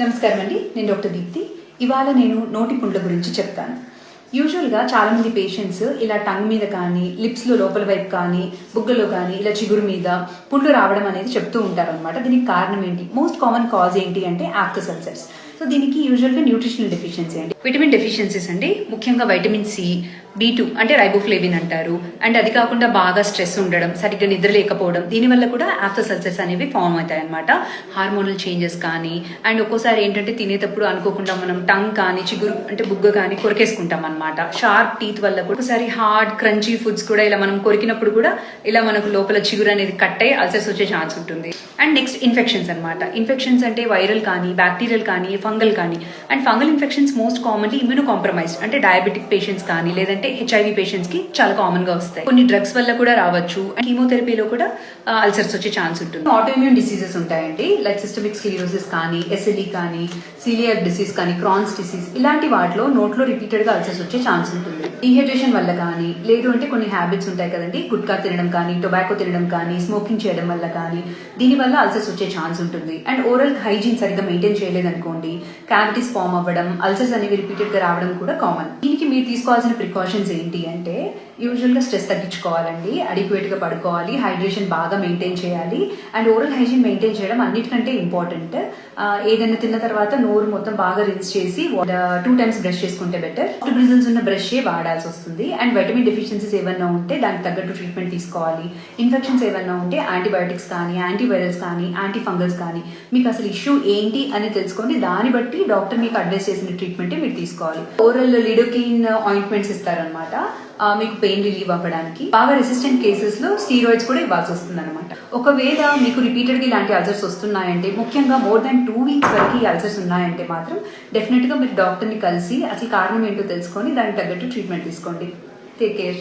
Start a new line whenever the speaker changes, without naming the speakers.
నమస్కారం అండి. నేను డాక్టర్ దీప్తి. ఇవాళ నేను నోటి పుండ్ల గురించి చెప్తాను. యూజువల్గా చాలామంది పేషెంట్స్ ఇలా టంగ్ మీద కానీ లిప్స్లో లోపల వైపు కానీ బుగ్గలో కానీ ఇలా చిగురు మీద పుండ్లు రావడం అనేది చెప్తూ ఉంటారు అనమాట దీనికి కారణం ఏంటి? మోస్ట్ కామన్ కాజ్ ఏంటి అంటే ఆక్టస్ అల్సర్స్ సో దీనికి యూజువల్గా న్యూట్రిషనల్ డెఫిషియన్సీ అండి. విటమిన్ డెఫిషియన్సీస్ అండి. ముఖ్యంగా వైటమిన్ సి బీ టూ అంటే రైబోఫ్లేవిన్ అంటారు. అండ్ అది కాకుండా బాగా స్ట్రెస్ ఉండడం సరిగ్గా నిద్ర లేకపోవడం దీనివల్ల కూడా ఆఫ్టర్ సల్సర్స్ అనేవి ఫామ్ అవుతాయి అనమాట హార్మోనల్ చేంజెస్ కానీ అండ్ ఒక్కోసారి ఏంటంటే తినేటప్పుడు అనుకోకుండా మనం టంగ్ కానీ చిగురు అంటే బుగ్గ కానీ కొరికేసుకుంటాం అనమాట షార్ప్ టీత్ వల్ల కూడా ఒకసారి హార్డ్ క్రంచీ ఫుడ్స్ కూడా ఇలా మనం కొరికినప్పుడు కూడా ఇలా మనకు లోపల చిగురు అనేది కట్ అయ్యి అల్సర్స్ వచ్చే ఛాన్స్ ఉంటుంది. అండ్ నెక్స్ట్ ఇన్ఫెక్షన్స్ అనమాట ఇన్ఫెక్షన్స్ అంటే వైరల్ కానీ బ్యాక్టీరియల్ కానీ ఫంగల్ కానీ. And fungal infections most commonly immuno compromised అంటే డయాబెటిక్ పేషెంట్స్ కానీ లేదంటే హెచ్ఐవి పేషెంట్స్కి చాలా కామన్గా వస్తాయి. కొన్ని డ్రగ్స్ వల్ల కూడా రావచ్చు. అండ్ కీమోథెరపీలో కూడా అల్సర్స్ వచ్చే ఛాన్స్ ఉంటుంది. ఆటోఇమ్యూన్ డిసీజెస్ ఉంటాయండి. లైక్ సిస్టమిక్ స్క్లీరోసిస్ కానీ ఎస్ఎల్ఈ కానీ సీలియర్ డిసీజ్ కానీ క్రాన్స్ డిసీజ్ ఇలాంటి వాటిలో నోట్లో రిపీటెడ్గా అల్సర్స్ వచ్చే ఛాన్స్ ఉంటుంది. డిహైడ్రేషన్ వల్ల కానీ లేదు అంటే కొన్ని హ్యాబిట్స్ ఉంటాయి కదండి. గుట్కా తినడం కానీ టొబాకో తినడం కానీ స్మోకింగ్ చేయడం వల్ల కానీ దీనివల్ల అల్సర్స్ వచ్చే ఛాన్స్ ఉంటుంది. అండ్ ఓరల్ హైజీన్ సరిగ్గా మెయింటైన్ చేయలేదనుకోండి క్యావిటీస్ ఫామ్ అవ్వడం అల్సర్స్ అనేవి రిపీటెడ్గా రావడం కూడా కామన్ దీనికి మీరు తీసుకోవాల్సిన ప్రికాషన్స్ ఏంటి అంటే యూజువల్గా స్ట్రెస్ తగ్గించుకోవాలండి. అడిక్వేట్గా పడుకోవాలి. హైడ్రేషన్ బాగా మెయింటైన్ చేయాలి. అండ్ ఓరల్ హైజీన్ మెయింటైన్ చేయడం అన్నిటికంటే ఇంపార్టెంట్ ఏదైనా తిన్న తర్వాత నోరు మొత్తం బాగా రిన్స్ చేసి టూ టైమ్స్ బ్రష్ చేసుకుంటే బెటర్ బ్రిజల్స్ ఉన్న బ్రష్ వాడాల్సి వస్తుంది. అండ్ వైటమిన్ డెఫిషియన్సీస్ ఏమన్నా ఉంటే దానికి తగ్గట్టు ట్రీట్మెంట్ తీసుకోవాలి. ఇన్ఫెక్షన్స్ ఏమన్నా ఉంటే యాంటీబయాటిక్స్ కానీ యాంటీవైరల్స్ కానీ యాంటీ ఫంగల్స్ కానీ మీకు అసలు ఇష్యూ ఏంటి అని తెలుసుకొని దాన్ని బట్టి డాక్టర్ మీకు అడ్వైస్ చేసిన ట్రీట్మెంటే మీరు తీసుకోవాలి. ఓరల్ లిడోకిన్ ఆయింట్మెంట్స్ ఇస్తారనమాట మీకు పెయిన్ రిలీవ్ అవ్వడానికి బాగా రెసిస్టెంట్ కేసెస్లో స్టీరాయిడ్స్ కూడా ఇవ్వాల్సి వస్తుంది అనమాట ఒకవేళ మీకు రిపీటెడ్గా ఇలాంటి అల్సర్స్ వస్తున్నాయంటే ముఖ్యంగా మోర్ దాన్ టూ వీక్స్ వరకు ఈ అల్సర్స్ ఉన్నాయంటే మాత్రం డెఫినెట్గా మీరు డాక్టర్ని కలిసి అసలు కారణం ఏంటో తెలుసుకొని దానికి తగ్గట్టు ట్రీట్మెంట్ తీసుకోండి. Take care